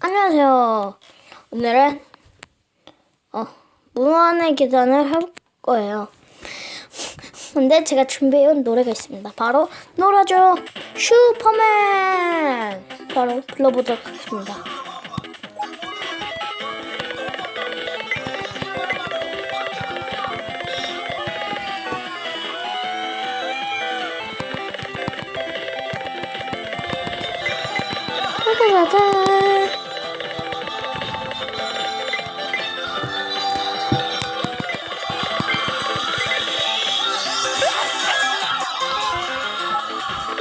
안녕하세요. 오늘은 어, 무한의 계단을 해볼 거예요. 근데 제가 준비해온 노래가 있습니다. 바로 놀아줘 슈퍼맨. 바로 불러보도록 하겠습니다. 짜자자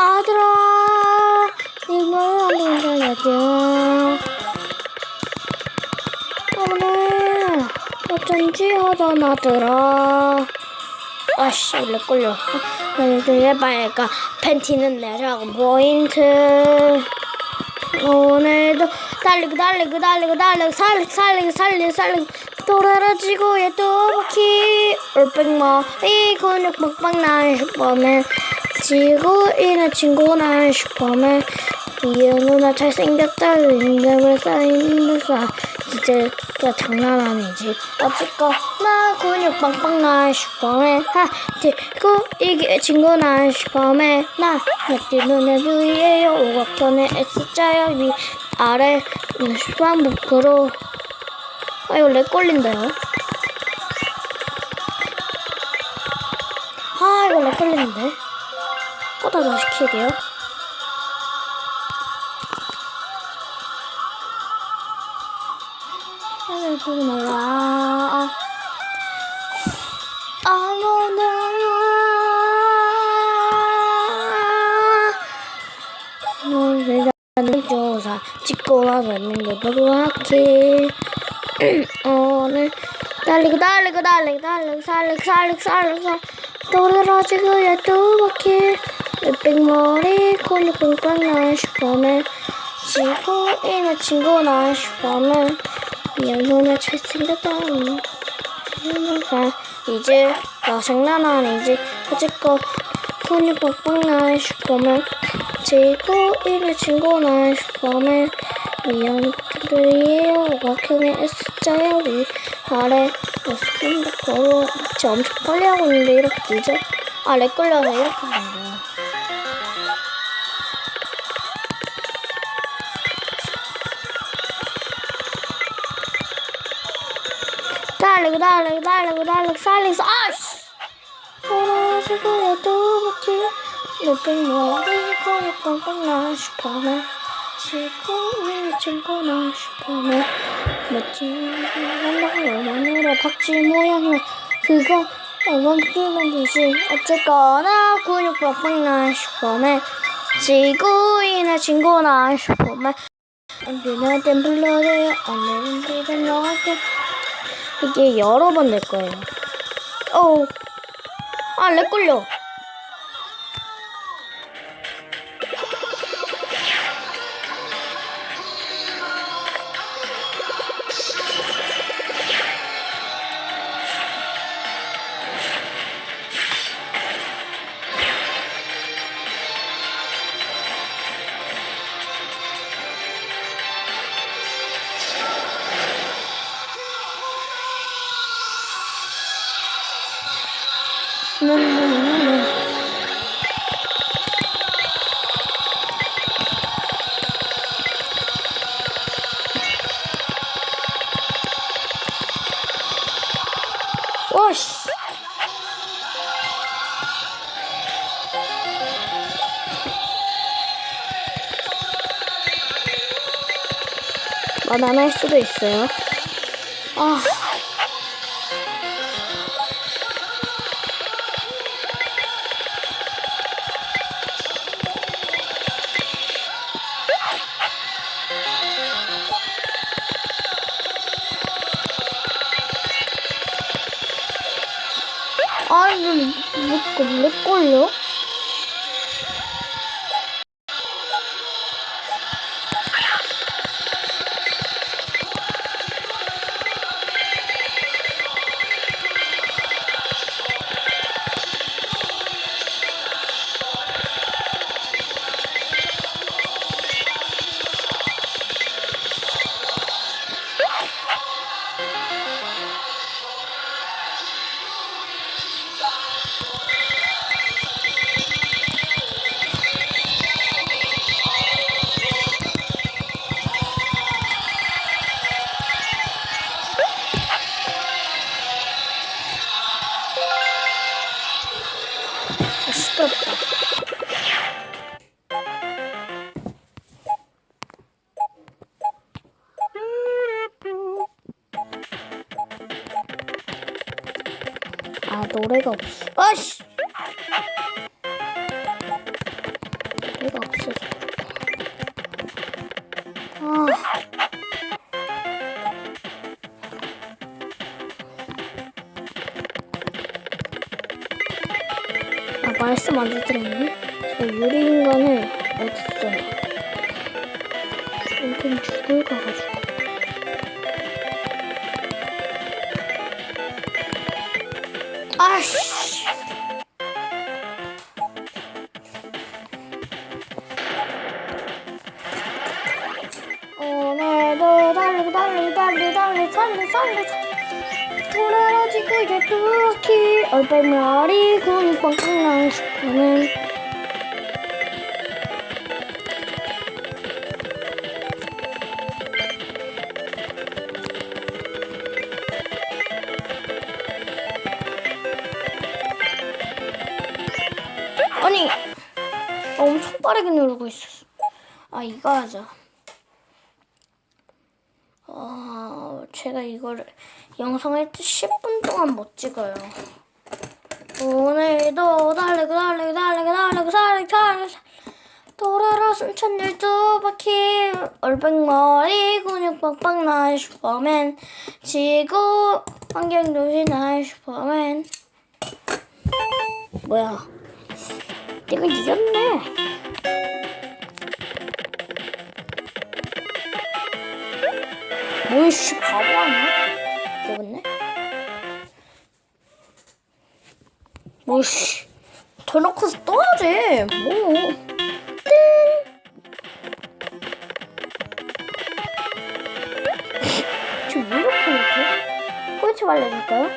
아들아 이걸 한번 잘야죠 오늘 어쩐지 하던 아들아. 아씨 원래 꼴려. 해봐야까 팬티는 내라고 포인트 오늘도 달리고 달리고 달리고 달리고 살리고 살리고 살리고 살리고. 돌아라 지구에 또 바퀴 올백머리 근육 빡빡 나는 슈퍼맨 지구인의 친구 나는 슈퍼맨. 이어 누나 잘생겼다 쌓이는 사 이제 또 장난 아니지. 어쨌거나 근육 빵빵 나는 슈퍼맨. 하 지구 이게 친구 나는 슈퍼맨. 나 역시 눈에 위에요. 오각선의 S자야. 위 아래 슈퍼맨부크로. 아 이거 렉 걸린다요. 아 이거 렉 걸리는데 꽂아 더 시킬게요 하늘 보고 날아 아무나 너를 조사 찍고 나서 있는데 노랗게 오늘 달리고 달리고 달리고 달리고 살리고 살리고 살리고 살리고 돌아지고 야또 바 퀴 빅머리 근육 빵빵 난 슈퍼맨 지구인의 친구 난 슈퍼맨 미안해 잘생겼다. 내가 이제 나 장난 아니지 어쨌건 근육 빡빡 난 슈퍼맨 지구인의 친구 난 슈퍼맨 미안 그이에요. 오각형의 S자야 위 아래 여섯 걸어. 진짜 엄청 빨리 하고 있는데 이렇게 늦어? 아렉 걸려서 이렇게 하는 거야 달리고 달리고 달리고 달리고 살리고 아씨! 또 바퀴 높은 머리 거기 뻥뻥 나 슈퍼맨 지구의 친구나 슈퍼맨 멋진 마늘에 박쥐 모양은 그거 그런 듯이 어쨌거나 근육 뻥뻥 나 슈퍼맨 지구인의 친구나 슈퍼맨 언제나 땐 불러줘요 오늘은 기분 너한테 이게 여러 번 될 거예요. 어우, 아, 렉 걸려. 만안할 수도 있어요. 아. 아니, 왜, 왜, 못걸려? 노래가 없어. 아씨! 노래가 없어서. 아. 아, 말씀 안 드렸네? 저 유리인간을 어딨어요? 여긴 죽을 가가지고. 아씨! 오늘도 달리고 달리고 달리고 달리고 달리고 달리고 돌아라지고 이제 뚜키 얼떨머리 근육 빵빵 나는 슈퍼 빠르게 누르고 있었어. 아 이거 하자. 아, 제가 이거를 영상을 10분 동안 못 찍어요. 오늘도 달리고 달리고 달리고 달리고 달리고 달리고 돌아라 순천 열두 바퀴 얼백머리 근육 빵빵 나의 슈퍼맨. 지구 환경도시 나의 슈퍼맨. 뭐야? 내가 이겼네 뭐이씨 바보 아니야? 이겼네 뭐이씨 대놓고서 떠야지 뭐 띵! 지금 왜 이렇게 못해? 꼴찌 알려줄까요?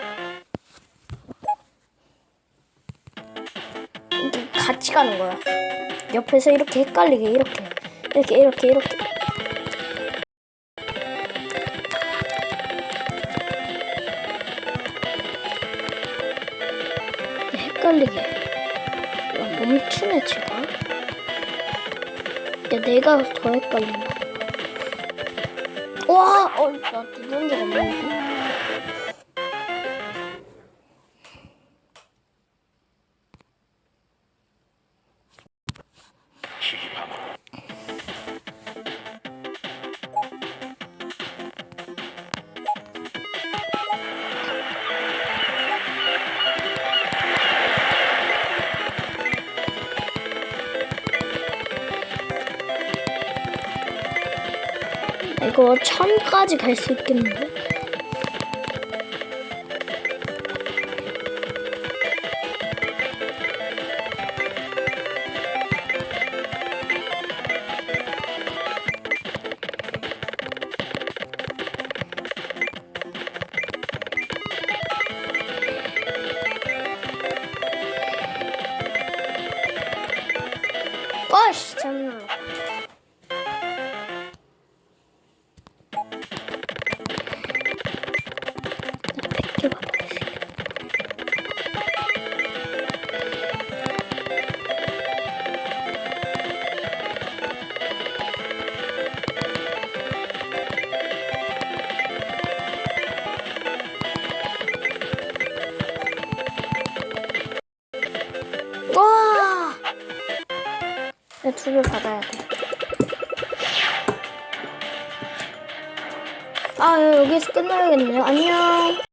이렇게 같이 가는 거야 옆에서 이렇게 헷갈리게 이렇게. 이렇게 이렇게 이렇게. 헷갈리게. 야, 멈추네 제가. 야 내가 더 헷갈린다. 와! 어, 나 누른 적 없는데 이거 천까지 갈 수 있겠는데? 개 받아야 돼. 아, 여기서 끝나야겠네요. 안녕.